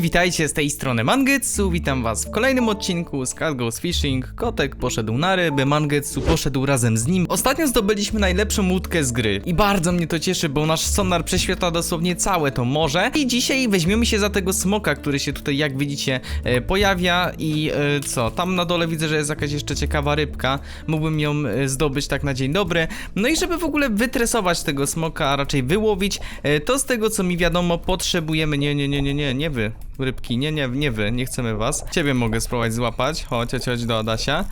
Witajcie z tej strony Mangetsu, witam was w kolejnym odcinku z Cat Goes Fishing. Kotek poszedł na ryby, Mangetsu poszedł razem z nim. Ostatnio zdobyliśmy najlepszą łódkę z gry i bardzo mnie to cieszy, bo nasz sonar prześwietla dosłownie całe to morze. I dzisiaj weźmiemy się za tego smoka, który się tutaj, jak widzicie, e, pojawia i e, co, tam na dole widzę, że jest jakaś jeszcze ciekawa rybka. Mógłbym ją e, zdobyć tak na dzień dobry. No i żeby w ogóle wytresować tego smoka, a raczej wyłowić, to z tego co mi wiadomo potrzebujemy, nie, nie, nie, nie, nie, nie wy, rybki, nie, nie, nie wy, nie chcemy was. Ciebie mogę spróbować złapać, chodź, chodź, chodź do Adasia.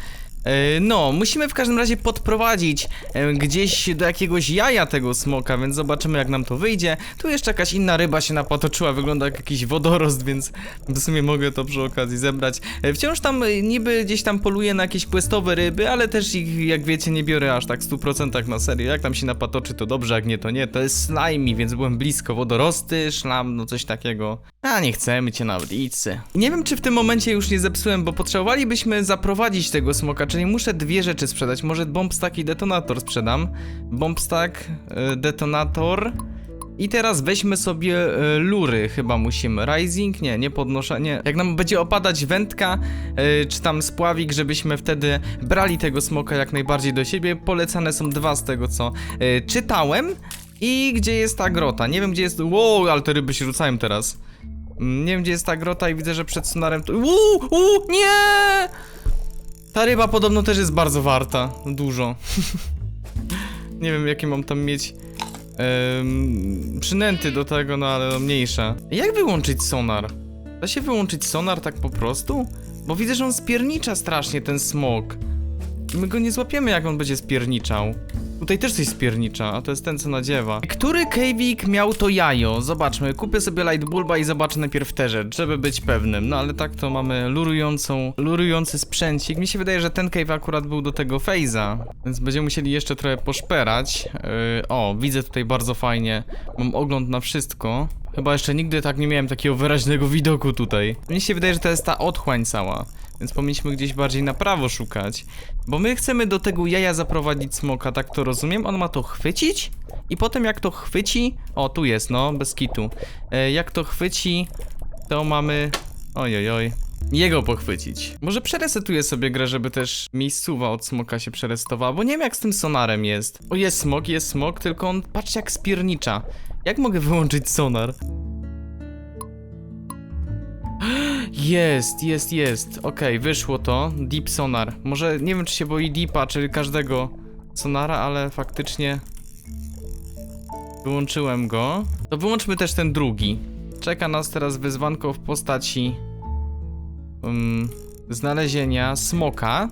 E, No, musimy w każdym razie podprowadzić e, gdzieś do jakiegoś jaja tego smoka, więc zobaczymy jak nam to wyjdzie. Tu jeszcze jakaś inna ryba się napatoczyła, wygląda jak jakiś wodorost, więc w sumie mogę to przy okazji zebrać. E, Wciąż tam niby gdzieś tam poluję na jakieś questowe ryby, ale też ich, jak wiecie, nie biorę aż tak w 100% na serio. Jak tam się napatoczy, to dobrze, jak nie, to nie. To jest slimy, więc byłem blisko. Wodorosty, szlam, no coś takiego. A nie chcemy cię idź se. Nie wiem, czy w tym momencie już nie zepsułem, bo potrzebowalibyśmy zaprowadzić tego smoka, czyli muszę dwie rzeczy sprzedać. Może bombstack i detonator sprzedam. Bombstack, y, detonator. I teraz weźmy sobie y, lury, chyba musimy. Rising? Nie, nie podnoszenie. Jak nam będzie opadać wędka, y, czy tam spławik, żebyśmy wtedy brali tego smoka jak najbardziej do siebie. Polecane są dwa z tego, co czytałem. I gdzie jest ta grota? Nie wiem, gdzie jest. Wow, ale te ryby się rzucają teraz. Mm, Nie wiem, gdzie jest ta grota i widzę, że przed sonarem to... Uuu, uuu, nie! Ta ryba podobno też jest bardzo warta. Dużo. nie wiem, jakie mam tam mieć przynęty do tego, no ale no mniejsza. Jak wyłączyć sonar? Da się wyłączyć sonar tak po prostu? Bo widzę, że on spiernicza strasznie, ten smok. I my go nie złapiemy, jak on będzie spierniczał. Tutaj też coś spiernicza, a to jest ten, co nadziewa. Który Kejwik miał to jajo? Zobaczmy, kupię sobie Light Bulba i zobaczę najpierw tę rzecz, żeby być pewnym. No ale tak to mamy lurującą, lurujący sprzęcik. Mi się wydaje, że ten cave akurat był do tego Fejza, więc będziemy musieli jeszcze trochę poszperać. Yy, o, widzę tutaj bardzo fajnie. Mam ogląd na wszystko. Chyba jeszcze nigdy tak nie miałem takiego wyraźnego widoku tutaj. Mi się wydaje, że to jest ta otchłań cała. Więc powinniśmy gdzieś bardziej na prawo szukać. Bo my chcemy do tego jaja zaprowadzić smoka, tak to rozumiem. On ma to chwycić i potem jak to chwyci... O, tu jest, no, bez kitu. E, jak to chwyci, to mamy... Ojojoj. Jego pochwycić. Może przeresetuję sobie grę, żeby też miejscowa od smoka się przeresetowała, bo nie wiem jak z tym sonarem jest. O, jest smok, jest smok, tylko on, patrzcie jak spiernicza. Jak mogę wyłączyć sonar? Jest, jest, jest. Okej, wyszło to. Deep sonar. Może nie wiem, czy się boi deepa, czy każdego sonara, ale faktycznie wyłączyłem go. To wyłączmy też ten drugi. Czeka nas teraz wyzwanko w postaci um, znalezienia smoka.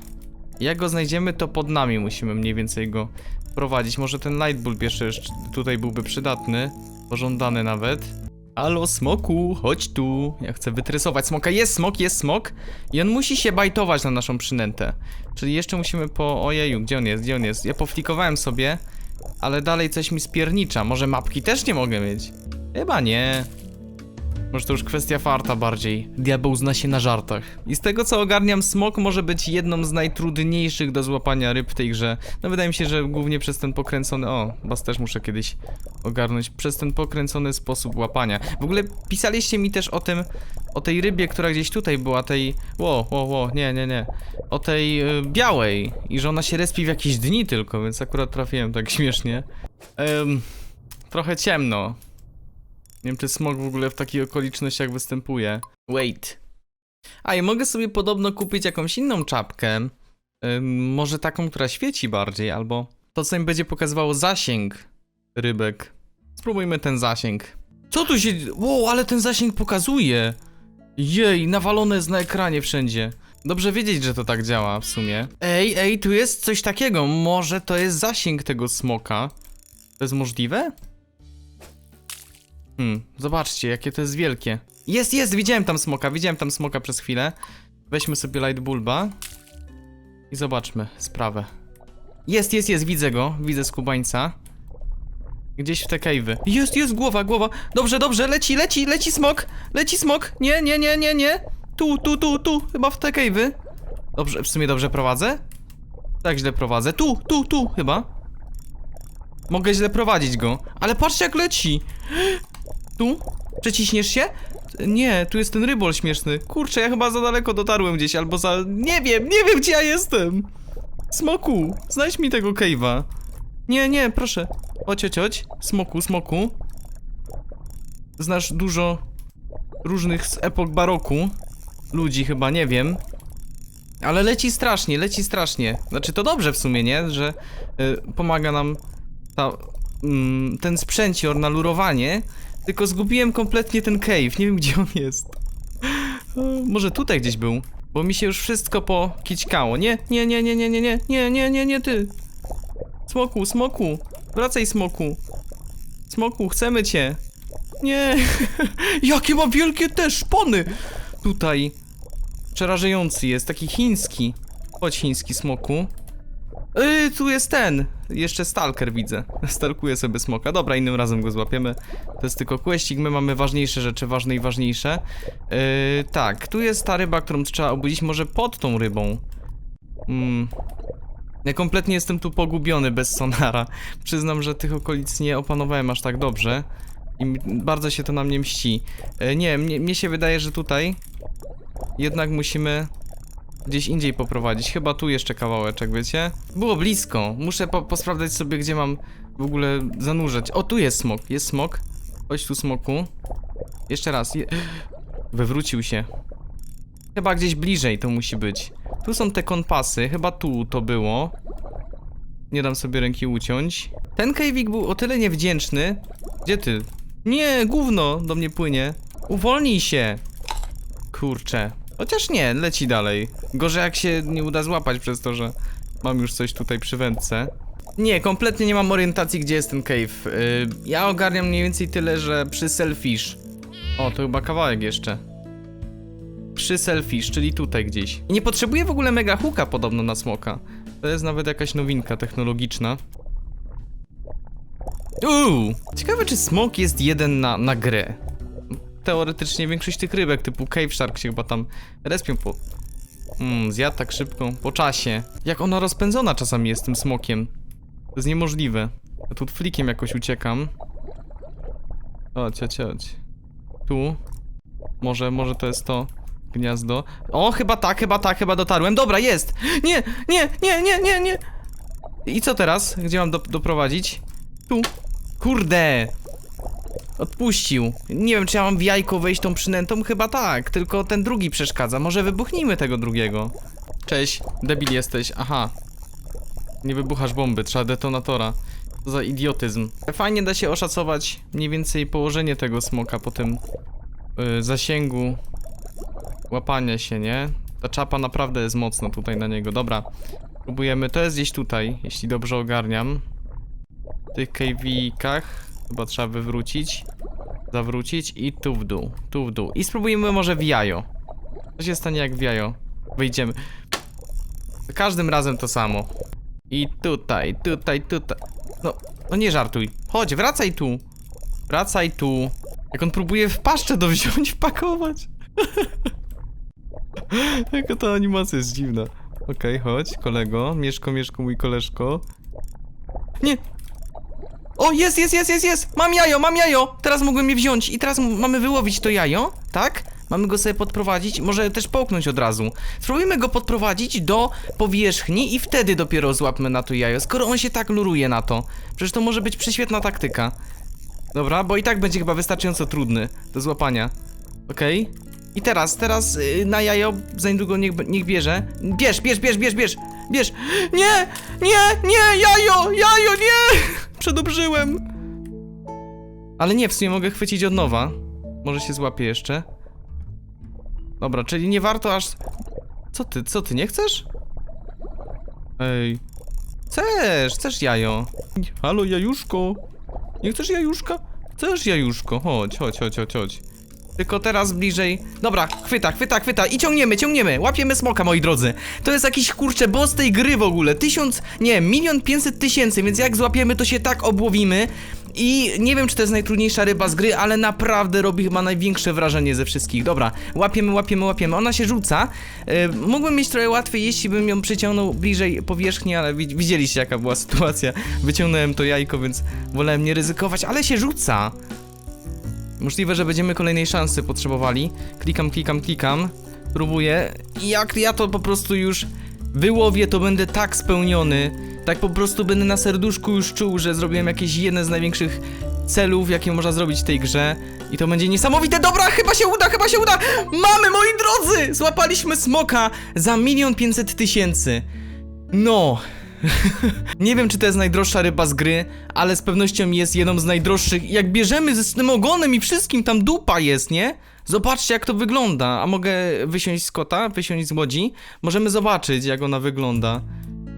Jak go znajdziemy, to pod nami musimy mniej więcej go prowadzić. Może ten light bulb jeszcze jeszcze tutaj byłby przydatny, pożądany nawet. Halo smoku, chodź tu. Ja chcę wytresować smoka. Jest smok, jest smok. I on musi się bajtować na naszą przynętę. Czyli jeszcze musimy po... Ojeju, gdzie on jest, gdzie on jest? Ja poflikowałem sobie, ale dalej coś mi spiernicza. Może mapki też nie mogę mieć? Chyba nie. Może to już kwestia farta bardziej. Diabeł zna się na żartach. I z tego co ogarniam, smok może być jedną z najtrudniejszych do złapania ryb w tej grze. No wydaje mi się, że głównie przez ten pokręcony... O, was też muszę kiedyś ogarnąć. Przez ten pokręcony sposób łapania. W ogóle pisaliście mi też o tym... O tej rybie, która gdzieś tutaj była, tej... Ło, ło, ło, nie, nie, nie. O tej y, białej. I że ona się respi w jakieś dni tylko, więc akurat trafiłem tak śmiesznie. Em, trochę ciemno. Nie wiem, czy smog w ogóle w takich okolicznościach występuje. Wait. A i mogę sobie podobno kupić jakąś inną czapkę. Ym, może taką, która świeci bardziej, albo to, co mi będzie pokazywało zasięg rybek. Spróbujmy ten zasięg. Co tu się... Wow, ale ten zasięg pokazuje. Jej, nawalone jest na ekranie wszędzie. Dobrze wiedzieć, że to tak działa w sumie. Ej, ej, tu jest coś takiego. Może to jest zasięg tego smoka. To jest możliwe? Hmm, zobaczcie, jakie to jest wielkie. Jest, jest, widziałem tam smoka, widziałem tam smoka przez chwilę. Weźmy sobie light bulba. I zobaczmy sprawę. Jest, jest, jest, widzę go, widzę skubańca. Gdzieś w te cave'y. Jest, jest, głowa, głowa. Dobrze, dobrze, leci, leci, leci smok. Leci smok. Nie, nie, nie, nie, nie. Tu, tu, tu, tu, chyba w te cave'y. Dobrze, w sumie dobrze prowadzę? Tak źle prowadzę. Tu, tu, tu, chyba. Mogę źle prowadzić go. Ale patrzcie jak leci. Tu? Przeciśniesz się? Nie, tu jest ten rybol śmieszny. Kurczę, ja chyba za daleko dotarłem gdzieś, albo za... Nie wiem, nie wiem gdzie ja jestem! Smoku, znajdź mi tego cave'a. Nie, nie, proszę. Chodź, chodź, chodź. Smoku, smoku. Znasz dużo różnych z epok baroku. Ludzi chyba, nie wiem. Ale leci strasznie, leci strasznie. Znaczy to dobrze w sumie, nie? Że y, pomaga nam ta, mm, ten sprzęcior na lurowanie. Tylko zgubiłem kompletnie ten cave. Nie wiem gdzie on jest. Może tutaj gdzieś był. Bo mi się już wszystko pokićkało. Nie, nie, nie, nie, nie, nie, nie, nie, nie, nie, nie, ty. Smoku, smoku. Wracaj, smoku. Smoku, chcemy cię. Nie. Jakie ma wielkie te szpony. Tutaj. Przerażający jest, taki chiński. Chodź, chiński smoku. Yy, tu jest ten. Jeszcze stalker widzę. Stalkuję sobie smoka. Dobra, innym razem go złapiemy. To jest tylko questik, my mamy ważniejsze rzeczy, ważne i ważniejsze. Yy, tak, tu jest ta ryba, którą trzeba obudzić, może pod tą rybą. Mm. Ja kompletnie jestem tu pogubiony bez sonara. Przyznam, że tych okolic nie opanowałem aż tak dobrze. I bardzo się to na mnie mści. E, nie, mnie, mnie się wydaje, że tutaj jednak musimy gdzieś indziej poprowadzić. Chyba tu jeszcze kawałeczek, wiecie? Było blisko. Muszę po, posprawdzać sobie, gdzie mam w ogóle zanurzać. O, tu jest smok. Jest smok. Chodź tu, smoku. Jeszcze raz. Je... Wywrócił się. Chyba gdzieś bliżej to musi być. Tu są te kompasy. Chyba tu to było. Nie dam sobie ręki uciąć. Ten kejwik był o tyle niewdzięczny. Gdzie ty? Nie, gówno do mnie płynie. Uwolnij się. Kurczę. Chociaż nie, leci dalej. Gorzej jak się nie uda złapać przez to, że mam już coś tutaj przy wędce. Nie, kompletnie nie mam orientacji, gdzie jest ten cave. Yy, ja ogarniam mniej więcej tyle, że przy Selfish. O, to chyba kawałek jeszcze. Przy Selfish, czyli tutaj gdzieś. I nie potrzebuję w ogóle mega hooka podobno na smoka. To jest nawet jakaś nowinka technologiczna. Uuu! Ciekawe, czy smok jest jeden na, na grę. Teoretycznie większość tych rybek typu Cave Shark się chyba tam respią po... Mm, zjadł tak szybko, po czasie. Jak ona rozpędzona czasami jest tym smokiem. To jest niemożliwe. Ja tu flikiem jakoś uciekam. Chodź, chodź, chodź. Tu. Może, może to jest to gniazdo. O, chyba tak, chyba tak, chyba dotarłem. Dobra, jest! Nie, nie, nie, nie, nie, nie! I co teraz? Gdzie mam do, doprowadzić? Tu. Kurde! Odpuścił. Nie wiem, czy ja mam w jajko wejść tą przynętą? Chyba tak, tylko ten drugi przeszkadza. Może wybuchnijmy tego drugiego. Cześć, debil jesteś. Aha. Nie wybuchasz bomby, trzeba detonatora. Co za idiotyzm. Fajnie da się oszacować mniej więcej położenie tego smoka po tym yy, zasięgu łapania się, nie? Ta czapa naprawdę jest mocna tutaj na niego. Dobra, próbujemy. To jest gdzieś tutaj, jeśli dobrze ogarniam. W tych kejwikach chyba trzeba wywrócić, zawrócić i tu w dół, tu w dół. I spróbujemy może w jajo. Co się stanie jak w jajo? Wyjdziemy. Każdym razem to samo. I tutaj, tutaj, tutaj. No, no nie żartuj. Chodź, wracaj tu. Wracaj tu. Jak on próbuje w paszczę to wziąć, wpakować. Jaka ta animacja jest dziwna. Okej, chodź, kolego. Mieszko, mieszko, mój koleżko. Nie! O, jest, jest, jest, jest, jest! Mam jajo, mam jajo! Teraz mogłem je wziąć i teraz mamy wyłowić to jajo, tak? Mamy go sobie podprowadzić, może też połknąć od razu. Spróbujmy go podprowadzić do powierzchni i wtedy dopiero złapmy na to jajo, skoro on się tak luruje na to. Przecież to może być prześwietna taktyka. Dobra, bo i tak będzie chyba wystarczająco trudny do złapania. Okej. I teraz, teraz yy, na jajo za niedługo niech, niech bierze. Bierz, bierz, bierz, bierz, bierz! Bierz! Nie! Nie! Nie! Jajo! Jajo! Nie! Przedobrzyłem! Ale nie, w sumie mogę chwycić od nowa. Może się złapie jeszcze. Dobra, czyli nie warto aż... Co ty, co ty, nie chcesz? Ej... Chcesz, chcesz jajo. Halo, jajuszko. Nie chcesz jajuszka? Chcesz jajuszko, chodź, chodź, chodź, chodź, chodź. Tylko teraz bliżej. Dobra, chwyta, chwyta, chwyta i ciągniemy, ciągniemy. Łapiemy smoka, moi drodzy. To jest jakiś kurczę boss tej gry w ogóle. Tysiąc, nie, milion pięćset tysięcy, więc jak złapiemy, to się tak obłowimy. I nie wiem, czy to jest najtrudniejsza ryba z gry, ale naprawdę robi chyba największe wrażenie ze wszystkich. Dobra, łapiemy, łapiemy, łapiemy. Ona się rzuca. Yy, mógłbym mieć trochę łatwiej, jeśli bym ją przyciągnął bliżej powierzchni, ale wi- widzieliście, jaka była sytuacja. Wyciągnąłem to jajko, więc wolałem nie ryzykować, ale się rzuca. Możliwe, że będziemy kolejnej szansy potrzebowali. Klikam, klikam, klikam. Próbuję. I jak ja to po prostu już wyłowię, to będę tak spełniony. Tak po prostu będę na serduszku już czuł, że zrobiłem jakieś jedne z największych celów, jakie można zrobić w tej grze. I to będzie niesamowite. Dobra, chyba się uda, chyba się uda! Mamy, moi drodzy! Złapaliśmy smoka za milion pięćset tysięcy. No. Nie wiem, czy to jest najdroższa ryba z gry, ale z pewnością jest jedną z najdroższych. Jak bierzemy ze z tym ogonem i wszystkim, tam dupa jest, nie? Zobaczcie, jak to wygląda. A mogę wysiąść z kota, wysiąść z łodzi? Możemy zobaczyć, jak ona wygląda.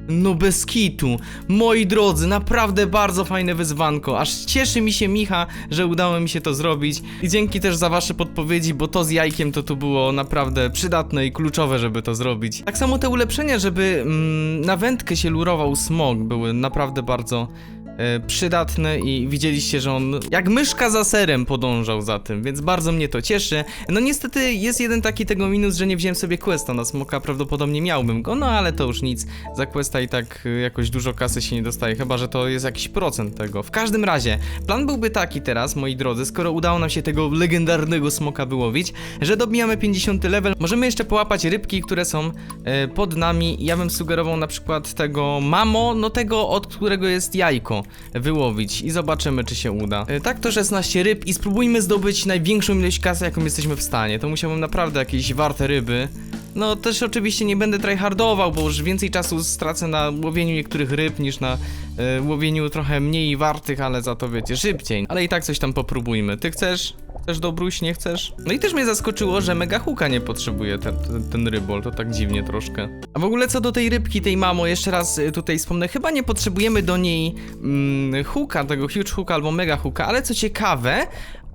No bez kitu. Moi drodzy, naprawdę bardzo fajne wyzwanko. Aż cieszy mi się Micha, że udało mi się to zrobić. I dzięki też za wasze podpowiedzi, bo to z jajkiem to tu było naprawdę przydatne i kluczowe, żeby to zrobić. Tak samo te ulepszenia, żeby mm, na wędkę się lurował smog, były naprawdę bardzo e, przydatne i widzieliście, że on jak myszka za serem podążał za tym, więc bardzo mnie to cieszy. No niestety jest jeden taki tego minus, że nie wziąłem sobie questa na smoka, prawdopodobnie miałbym go, no ale to już nic. Za questa i tak y, jakoś dużo kasy się nie dostaje, chyba że to jest jakiś procent tego. W każdym razie, plan byłby taki teraz, moi drodzy, skoro udało nam się tego legendarnego smoka wyłowić, że dobijamy 50 level, możemy jeszcze połapać rybki, które są e, pod nami. Ja bym sugerował na przykład tego mamo, no tego od którego jest jajko wyłowić i zobaczymy czy się uda. E, tak to 16 ryb i spróbujmy zdobyć największą ilość kasy jaką jesteśmy w stanie. To musiałbym naprawdę jakieś warte ryby. No też oczywiście nie będę tryhardował, bo już więcej czasu stracę na łowieniu niektórych ryb niż na e, łowieniu trochę mniej wartych, ale za to wiecie, szybciej. Ale i tak coś tam popróbujmy. Ty chcesz? Chcesz dobruś, nie chcesz? No i też mnie zaskoczyło, że mega huka nie potrzebuje ten, ten, ten rybol, to tak dziwnie troszkę. A w ogóle co do tej rybki, tej mamo, jeszcze raz y, tutaj wspomnę, chyba nie potrzebujemy do niej mm, huka, tego huge hooka albo mega hooka, ale co ciekawe,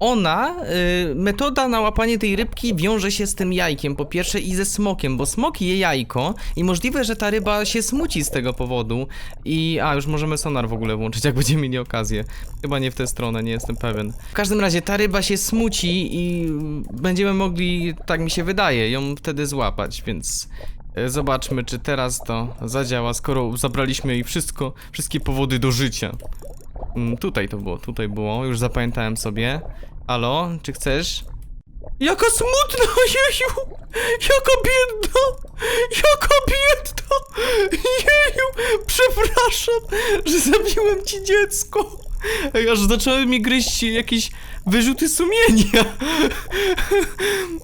ona, y, metoda na łapanie tej rybki wiąże się z tym jajkiem, po pierwsze i ze smokiem, bo smok je jajko i możliwe, że ta ryba się smuci z tego powodu i, a już możemy sonar w ogóle włączyć, jak będziemy mieli okazję. Chyba nie w tę stronę, nie jestem pewien. W każdym razie ta ryba się smuci i będziemy mogli, tak mi się wydaje, ją wtedy złapać, więc e, zobaczmy, czy teraz to zadziała, skoro zabraliśmy jej wszystko, wszystkie powody do życia. Mm, tutaj to było, tutaj było, już zapamiętałem sobie. Halo, czy chcesz? Jaka smutna, jeju! Jaka biedna! Jaka biedna! Jeju! Przepraszam, że zabiłem ci dziecko! Ej, aż zaczęły mi gryźć jakieś wyrzuty sumienia.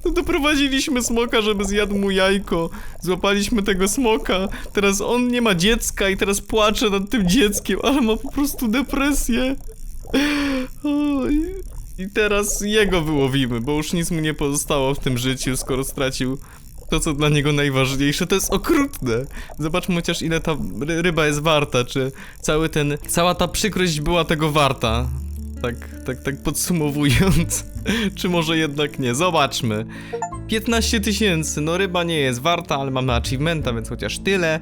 No doprowadziliśmy smoka, żeby zjadł mu jajko. Złapaliśmy tego smoka. Teraz on nie ma dziecka i teraz płacze nad tym dzieckiem, ale ma po prostu depresję. Oj. I teraz jego wyłowimy, bo już nic mu nie pozostało w tym życiu, skoro stracił to, co dla niego najważniejsze. To jest okrutne. Zobaczmy chociaż ile ta ry- ryba jest warta, czy cały ten, cała ta przykrość była tego warta. Tak, tak, tak podsumowując. czy może jednak nie? Zobaczmy. 15 tysięcy, no ryba nie jest warta, ale mamy achievementa, więc chociaż tyle.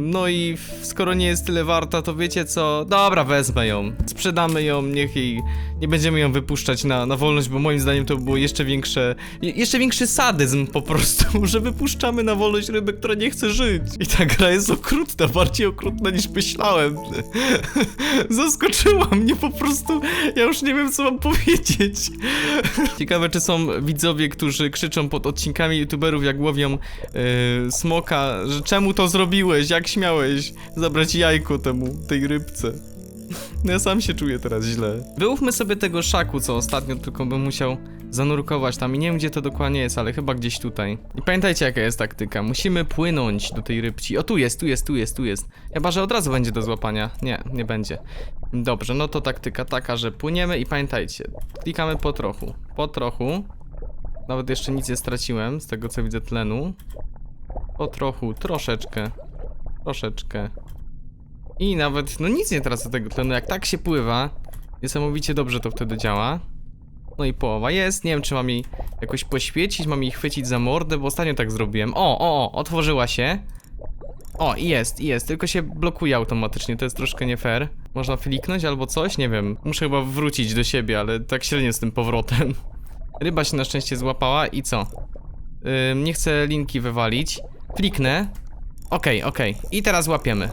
No i skoro nie jest tyle warta, to wiecie co? Dobra, wezmę ją. Sprzedamy ją, niech jej. Nie będziemy ją wypuszczać na, na wolność, bo moim zdaniem to było jeszcze większe. je- Jeszcze większy sadyzm po prostu, że wypuszczamy na wolność rybę, która nie chce żyć. I ta gra jest okrutna, bardziej okrutna niż myślałem. Zaskoczyła mnie po prostu. Ja już nie wiem, co mam powiedzieć. Ciekawe, czy są widzowie, którzy krzyczą pod odcinkami youtuberów, jak łowią yy, smoka, że czemu to zrobiłeś, jak śmiałeś zabrać jajko temu, tej rybce. No ja sam się czuję teraz źle. Wyłówmy sobie tego szaku, co ostatnio tylko bym musiał zanurkować tam i nie wiem gdzie to dokładnie jest, ale chyba gdzieś tutaj. I pamiętajcie jaka jest taktyka, musimy płynąć do tej rybci. O tu jest, tu jest, tu jest, tu jest. Chyba, że od razu będzie do złapania. Nie, nie będzie. Dobrze, no to taktyka taka, że płyniemy i pamiętajcie, klikamy po trochu, po trochu. Nawet jeszcze nic nie straciłem z tego co widzę tlenu. Po trochu, troszeczkę, troszeczkę. I nawet, no nic nie tracę tego tlenu, jak tak się pływa, niesamowicie dobrze to wtedy działa. No i połowa jest, nie wiem czy mam jej jakoś poświecić, mam jej chwycić za mordę, bo ostatnio tak zrobiłem. O, o, o, otworzyła się. O, jest, jest, tylko się blokuje automatycznie, to jest troszkę nie fair. Można fliknąć albo coś, nie wiem. Muszę chyba wrócić do siebie, ale tak średnio z tym powrotem. Ryba się na szczęście złapała i co? Ym, nie chcę linki wywalić. Kliknę. Okej, okej. I teraz łapiemy.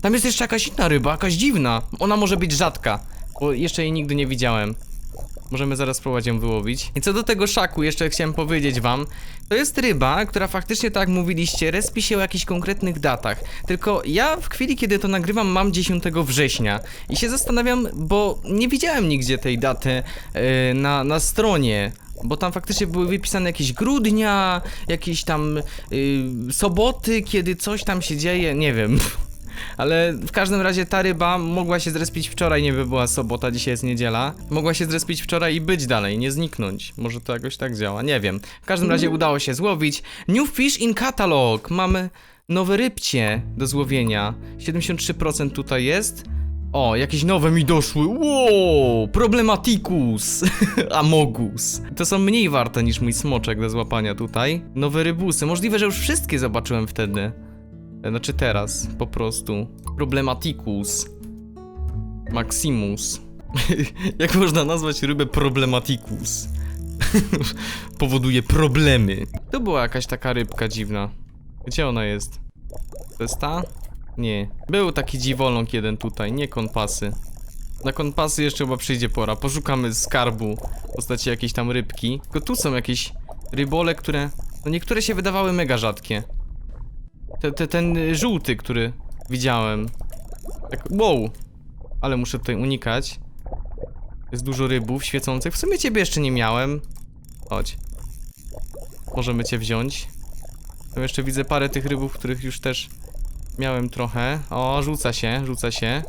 Tam jest jeszcze jakaś inna ryba, jakaś dziwna. Ona może być rzadka, bo jeszcze jej nigdy nie widziałem. Możemy zaraz spróbować ją wyłowić. I co do tego szaku, jeszcze chciałem powiedzieć wam, to jest ryba, która faktycznie, tak jak mówiliście, respi się o jakichś konkretnych datach. Tylko ja w chwili, kiedy to nagrywam, mam 10 września i się zastanawiam, bo nie widziałem nigdzie tej daty e, na, na stronie. Bo tam faktycznie były wypisane jakieś grudnia, jakieś tam y, soboty, kiedy coś tam się dzieje, nie wiem. Ale w każdym razie ta ryba mogła się zrespić wczoraj, nie by była sobota, dzisiaj jest niedziela. Mogła się zrespić wczoraj i być dalej, nie zniknąć. Może to jakoś tak działa, nie wiem. W każdym razie udało się złowić. New Fish in Catalog! Mamy nowe rybcie do złowienia. 73% tutaj jest. O, jakieś nowe mi doszły. Wow! Problematicus! Amogus. To są mniej warte niż mój smoczek do złapania tutaj. Nowe rybusy. Możliwe, że już wszystkie zobaczyłem wtedy. Znaczy teraz, po prostu. Problematicus. Maximus. Jak można nazwać rybę Problematicus? Powoduje problemy. To była jakaś taka rybka dziwna. Gdzie ona jest? To jest ta? Nie. Był taki dziwoląg jeden tutaj, nie konpasy. Na konpasy jeszcze chyba przyjdzie pora. Poszukamy skarbu w postaci jakiejś tam rybki. Tylko tu są jakieś rybole, które... No niektóre się wydawały mega rzadkie. Te, te, ten żółty, który widziałem. Tak, wow. Ale muszę tutaj unikać. Jest dużo rybów świecących. W sumie ciebie jeszcze nie miałem. Chodź. Możemy cię wziąć. Tam jeszcze widzę parę tych rybów, których już też miałem trochę. O, rzuca się, rzuca się.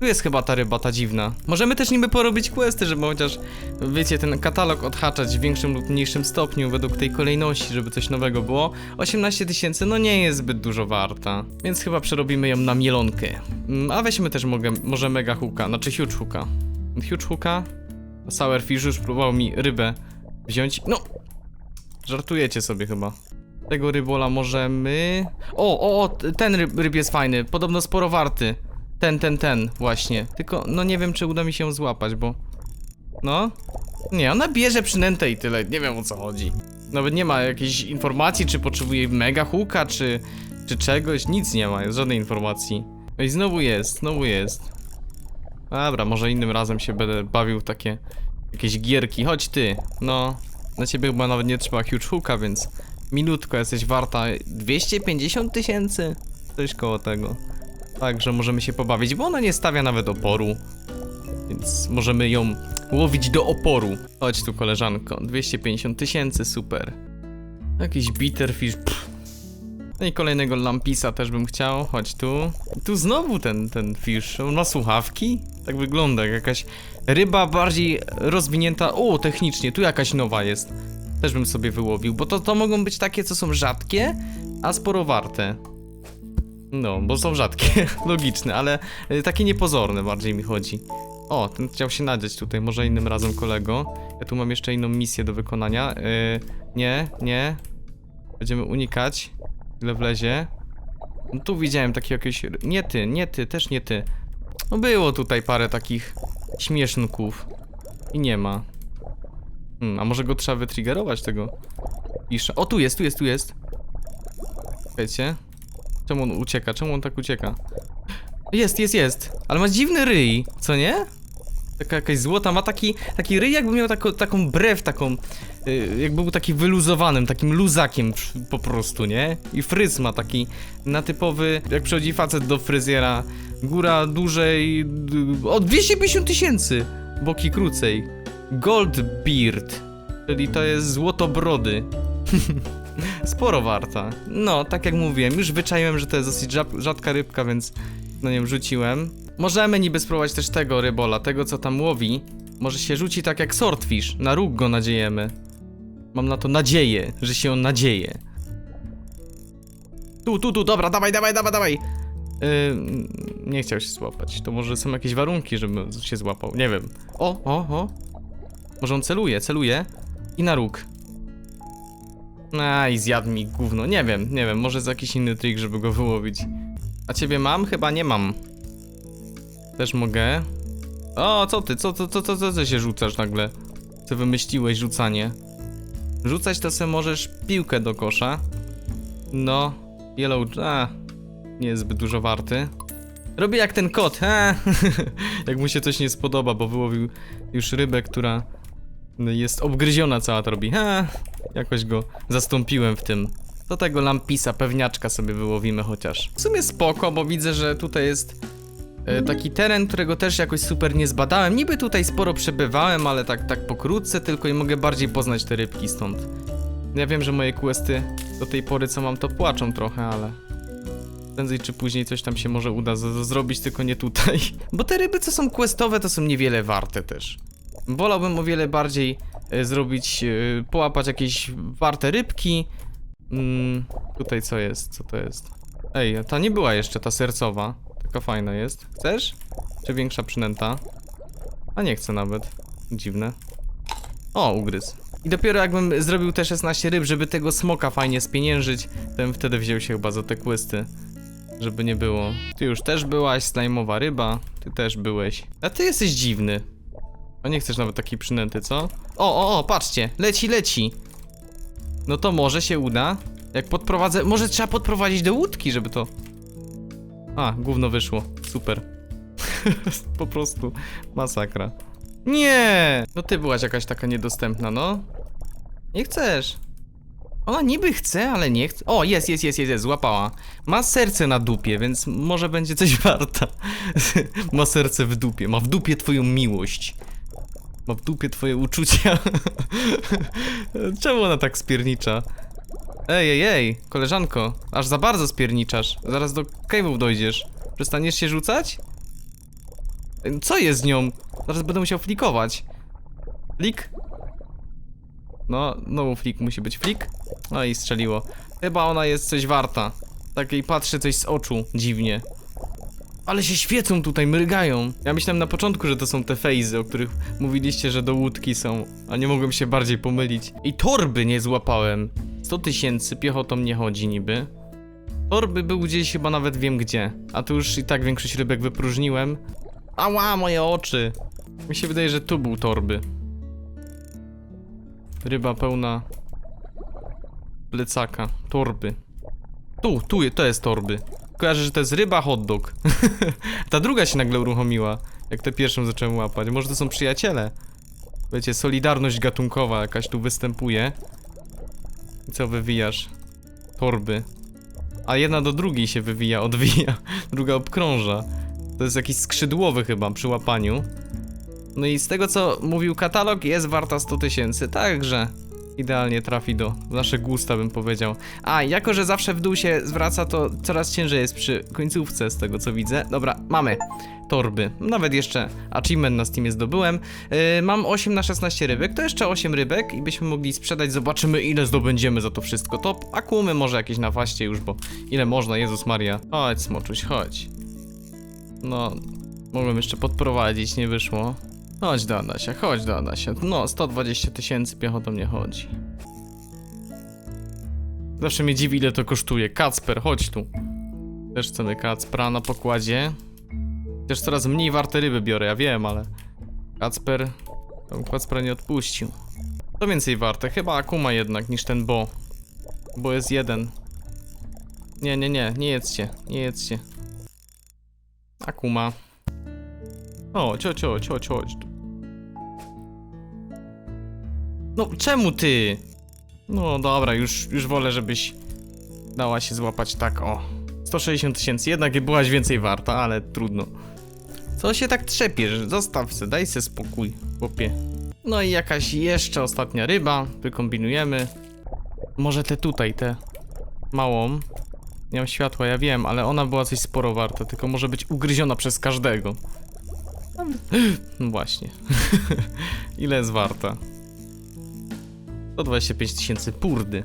Tu jest chyba ta ryba, ta dziwna. Możemy też niby porobić questy, żeby chociaż, wiecie, ten katalog odhaczać w większym lub mniejszym stopniu według tej kolejności, żeby coś nowego było. 18 tysięcy, no nie jest zbyt dużo warta, więc chyba przerobimy ją na mielonkę. Mm, A weźmy też mogę, może mega hooka, znaczy huge hooka. Huge hooka? Sour fish już próbował mi rybę wziąć. No! Żartujecie sobie chyba. Tego rybola możemy... O, o, o, ten ryb, ryb jest fajny, podobno sporo warty. Ten, ten, ten, właśnie. Tylko, no nie wiem, czy uda mi się złapać, bo... No? Nie, ona bierze przynętę i tyle, nie wiem o co chodzi. Nawet nie ma jakiejś informacji, czy potrzebuje mega hooka, czy... czy czegoś, nic nie ma, jest żadnej informacji. No i znowu jest, znowu jest. Dobra, może innym razem się będę bawił takie... jakieś gierki. Chodź ty, no... Na ciebie chyba nawet nie trzeba huge hooka, więc... Minutko jesteś warta 250 tysięcy? Coś koło tego. Także możemy się pobawić, bo ona nie stawia nawet oporu. Więc możemy ją łowić do oporu. Chodź tu koleżanko, 250 tysięcy, super. Jakiś bitterfish, pff. No i kolejnego lampisa też bym chciał, chodź tu. Tu znowu ten, ten fish, on ma słuchawki? Tak wygląda, jak jakaś ryba bardziej rozwinięta. O, technicznie, tu jakaś nowa jest. Też bym sobie wyłowił, bo to, to mogą być takie, co są rzadkie, a sporo warte. No, bo są rzadkie, logiczne, ale y, takie niepozorne bardziej mi chodzi. O, ten chciał się nadzieć tutaj, może innym razem kolego. Ja tu mam jeszcze inną misję do wykonania. Y, nie, nie. Będziemy unikać, ile wlezie. No, tu widziałem takie jakieś... Nie ty, nie ty, też nie ty. No było tutaj parę takich śmiesznków. I nie ma. Hmm, a może go trzeba wytriggerować tego isza. O, tu jest, tu jest, tu jest. Wiecie? Czemu on ucieka? Czemu on tak ucieka? Jest, jest, jest. Ale ma dziwny ryj, co nie? Taka jakaś złota, ma taki, taki ryj jakby miał tako, taką brew, taką, y, jakby był taki wyluzowanym, takim luzakiem po prostu, nie? I fryz ma taki na typowy, jak przychodzi facet do fryzjera, góra dłużej, o 250 tysięcy, boki krócej. Gold Beard, czyli to jest złotobrody. Sporo warta. No, tak jak mówiłem, już wyczaiłem, że to jest dosyć rzad- rzadka rybka, więc nie wiem, rzuciłem. Możemy niby spróbować też tego rybola, tego co tam łowi. Może się rzuci tak jak swordfish, na róg go nadziejemy. Mam na to nadzieję, że się on nadzieje. Tu, tu, tu, dobra, dawaj, dawaj, dawaj, dawaj. Yy, nie chciał się złapać. To może są jakieś warunki, żeby się złapał. Nie wiem. O, o, o. Może on celuje, celuje. I na róg. A i zjadł mi gówno. Nie wiem, nie wiem, może jest jakiś inny trik, żeby go wyłowić. A ciebie mam? Chyba nie mam. Też mogę. O, co ty? Co, co, co, co, co, co się rzucasz nagle? Co wymyśliłeś rzucanie? Rzucać to se możesz piłkę do kosza. No, yellow, a, nie jest zbyt dużo warty. Robię jak ten kot, a, jak mu się coś nie spodoba, bo wyłowił już rybę, która jest obgryziona cała robi. Ha, jakoś go zastąpiłem w tym. Do tego lampisa, pewniaczka sobie wyłowimy chociaż. W sumie spoko, bo widzę, że tutaj jest e, taki teren, którego też jakoś super nie zbadałem. Niby tutaj sporo przebywałem, ale tak, tak pokrótce tylko i mogę bardziej poznać te rybki stąd. Ja wiem, że moje questy do tej pory co mam to płaczą trochę, ale prędzej czy później coś tam się może uda zrobić, tylko nie tutaj. Bo te ryby, co są questowe, to są niewiele warte też. Wolałbym o wiele bardziej e, zrobić, e, połapać jakieś warte rybki. Mm, tutaj co jest? Co to jest? Ej, ta nie była jeszcze, ta sercowa. Taka fajna jest. Chcesz? Czy większa przynęta? A nie chcę nawet. Dziwne. O, ugryz. I dopiero jakbym zrobił te 16 ryb, żeby tego smoka fajnie spieniężyć, to bym wtedy wziął się chyba za te questy. Żeby nie było. Ty już też byłaś, slajmowa ryba. Ty też byłeś. A ty jesteś dziwny. A nie chcesz nawet takiej przynęty, co? O, o, o, patrzcie, leci, leci. No to może się uda. Jak podprowadzę. Może trzeba podprowadzić do łódki, żeby to. A, gówno wyszło. Super. po prostu masakra. Nie! No ty byłaś jakaś taka niedostępna, no. Nie chcesz. Ona niby chce, ale nie chce. O, jest, jest, jest, jest, jest, złapała. Ma serce na dupie, więc może będzie coś warta. ma serce w dupie, ma w dupie twoją miłość. Ma w dupie twoje uczucia. Czemu ona tak spiernicza? Ej, ej, ej, koleżanko, aż za bardzo spierniczasz. Zaraz do cave'ów dojdziesz. Przestaniesz się rzucać? Co jest z nią? Zaraz będę musiał flikować. Flik? No, znowu flik musi być. Flik? No i strzeliło. Chyba ona jest coś warta. Tak jej patrzy coś z oczu, dziwnie. Ale się świecą tutaj, mrygają. Ja myślałem na początku, że to są te fejzy, o których mówiliście, że do łódki są. A nie mogłem się bardziej pomylić. I torby nie złapałem. 100 tysięcy, piechotą nie chodzi niby. Torby był gdzieś, chyba nawet wiem gdzie. A tu już i tak większość rybek wypróżniłem. Ała, moje oczy! Mi się wydaje, że tu był torby. Ryba pełna plecaka, torby. Tu, tu, to jest torby. Kojarzę, że to jest ryba hot dog. Ta druga się nagle uruchomiła, jak tę pierwszą zacząłem łapać. Może to są przyjaciele? Wiecie, solidarność gatunkowa jakaś tu występuje. I co wywijasz? Torby. A jedna do drugiej się wywija, odwija. Druga obkrąża. To jest jakiś skrzydłowy chyba przy łapaniu. No i z tego co mówił katalog, jest warta 100 tysięcy, także idealnie trafi do naszych gusta, bym powiedział. A, jako że zawsze w dół się zwraca, to coraz ciężej jest przy końcówce, z tego co widzę. Dobra, mamy torby. Nawet jeszcze achievement na Steamie zdobyłem. Yy, mam 8 na 16 rybek, to jeszcze 8 rybek i byśmy mogli sprzedać, zobaczymy ile zdobędziemy za to wszystko. To akumy może jakieś na faście już, bo ile można, Jezus Maria. Chodź, smoczuś, chodź. No, mogłem jeszcze podprowadzić, nie wyszło. Chodź do Adasia, chodź do Adasia. No, 120 tysięcy piechotą nie chodzi. Zawsze mnie dziwi, ile to kosztuje. Kacper, chodź tu. Też chcemy Kacpra na pokładzie. Chociaż coraz mniej warte ryby biorę, ja wiem, ale... Kacper... Kacpra nie odpuścił. To więcej warte, chyba Akuma jednak, niż ten Bo. Bo jest jeden. Nie, nie, nie, nie jedzcie, nie jedzcie. Akuma. O, cio, cio, cio, cio. No, czemu ty? No dobra, już, już wolę, żebyś dała się złapać tak, o. 160 tysięcy, jednak byłaś więcej warta, ale trudno. Co się tak trzepiesz? Zostaw se, daj se spokój, chłopie. No i jakaś jeszcze ostatnia ryba, wykombinujemy. Może te tutaj, te małą. Nie mam światła, ja wiem, ale ona była coś sporo warta, tylko może być ugryziona przez każdego. No właśnie. Ile jest warta? 125 tysięcy purdy.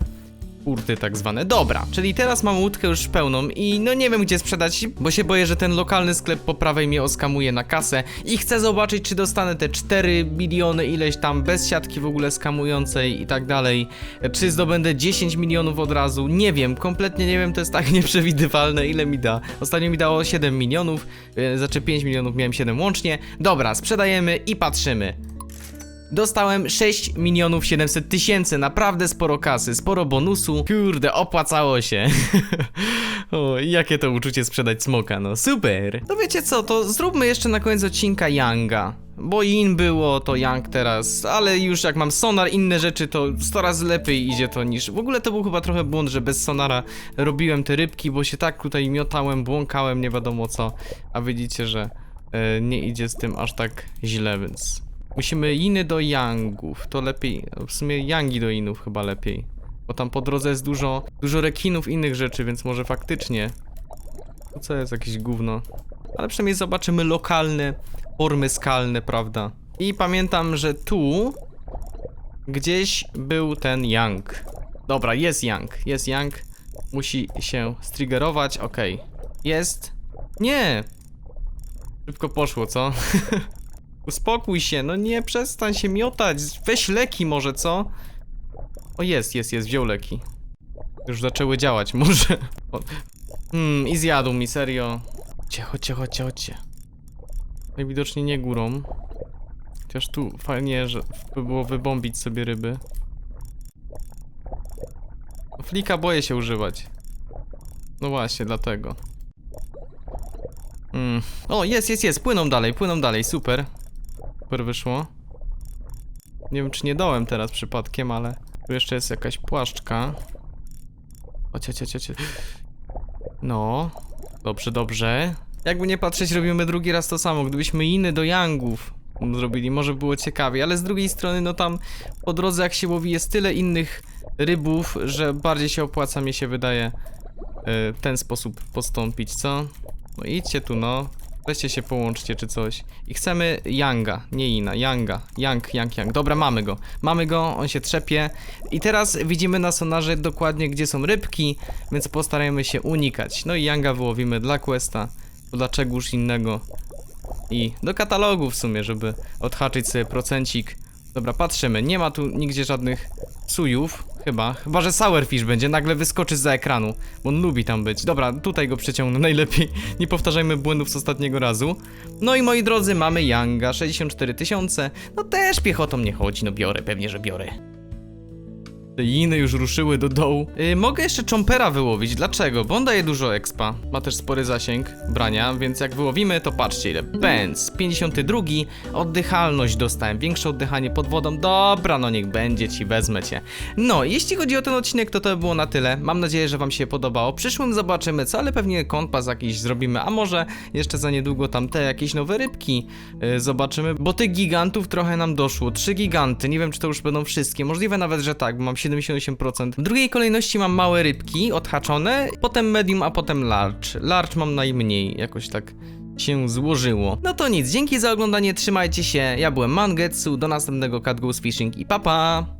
Purdy tak zwane. Dobra, czyli teraz mam łódkę już pełną i no nie wiem gdzie sprzedać, bo się boję, że ten lokalny sklep po prawej mnie oskamuje na kasę i chcę zobaczyć, czy dostanę te 4 miliony ileś tam bez siatki w ogóle skamującej i tak dalej. Czy zdobędę 10 milionów od razu? Nie wiem, kompletnie nie wiem, to jest tak nieprzewidywalne, ile mi da. Ostatnio mi dało 7 milionów, yy, znaczy 5 milionów, miałem 7 łącznie. Dobra, sprzedajemy i patrzymy. Dostałem 6 milionów 700 tysięcy, naprawdę sporo kasy, sporo bonusu, kurde, opłacało się. o, jakie to uczucie sprzedać smoka, no super. No wiecie co, to zróbmy jeszcze na koniec odcinka Yanga. Bo in było, to Yang teraz, ale już jak mam sonar, inne rzeczy, to 100 razy lepiej idzie to niż... W ogóle to był chyba trochę błąd, że bez sonara robiłem te rybki, bo się tak tutaj miotałem, błąkałem, nie wiadomo co. A widzicie, że e, nie idzie z tym aż tak źle, więc... Musimy iny do Yangów, to lepiej, w sumie Yangi do inów chyba lepiej. Bo tam po drodze jest dużo, dużo rekinów, innych rzeczy, więc może faktycznie... To co jest jakieś gówno? Ale przynajmniej zobaczymy lokalne formy skalne, prawda? I pamiętam, że tu gdzieś był ten Yang. Dobra, jest Yang, jest Yang. Musi się striggerować, okej. Jest. Nie! Szybko poszło, co? Uspokój się, no nie, przestań się miotać. Weź leki może, co? O, jest, jest, jest, wziął leki. Już zaczęły działać, może. Hmm, i zjadł mi, serio. Chodźcie, chodźcie, chodźcie, chodźcie. Najwidoczniej nie górą. Chociaż tu fajnie, że by było wybombić sobie ryby. Flika boję się używać. No właśnie, dlatego. Mm. O, jest, jest, jest, płyną dalej, płyną dalej, super. Super wyszło. Nie wiem, czy nie dołem teraz przypadkiem, ale tu jeszcze jest jakaś płaszczka. Chodź, chodź, chodź. No, dobrze, dobrze. Jakby nie patrzeć, robimy drugi raz to samo. Gdybyśmy inny do Yangów zrobili, może było ciekawie, ale z drugiej strony, no tam po drodze jak się łowi jest tyle innych rybów, że bardziej się opłaca, mi się wydaje, w ten sposób postąpić, co? No idźcie tu, no. Weźcie się połączcie czy coś. I chcemy Yanga, nie Ina, Yanga. Yang, Yang, Yang. Dobra, mamy go. Mamy go, on się trzepie. I teraz widzimy na sonarze dokładnie gdzie są rybki, więc postarajmy się unikać. No i Yanga wyłowimy dla Questa. Dlaczegoż innego. I do katalogu w sumie, żeby odhaczyć sobie procencik. Dobra, patrzymy. Nie ma tu nigdzie żadnych sujów. Chyba. Chyba, że Sourfish będzie. Nagle wyskoczy za ekranu. Bo on lubi tam być. Dobra, tutaj go przyciągnę najlepiej. Nie powtarzajmy błędów z ostatniego razu. No i moi drodzy, mamy Yanga. 64 tysiące. No też piechotą nie chodzi. No biorę, pewnie, że biorę. Te iny już ruszyły do dołu. Yy, mogę jeszcze chompera wyłowić. Dlaczego? Bo on daje dużo expa. Ma też spory zasięg brania, więc jak wyłowimy, to patrzcie ile. Benz, 52. Oddychalność dostałem. Większe oddychanie pod wodą. Dobra, no niech będzie ci, wezmę cię. No, jeśli chodzi o ten odcinek, to to by było na tyle. Mam nadzieję, że wam się podobało. W przyszłym zobaczymy co, ale pewnie kompas jakiś zrobimy. A może jeszcze za niedługo tam te jakieś nowe rybki yy, zobaczymy. Bo tych gigantów trochę nam doszło. Trzy giganty. Nie wiem, czy to już będą wszystkie. Możliwe nawet, że tak, bo mam 78%. W drugiej kolejności mam małe rybki odhaczone, potem medium, a potem large. Large mam najmniej, jakoś tak się złożyło. No to nic, dzięki za oglądanie, trzymajcie się. Ja byłem Mangetsu, do następnego Cat Goes Fishing i papa! Pa.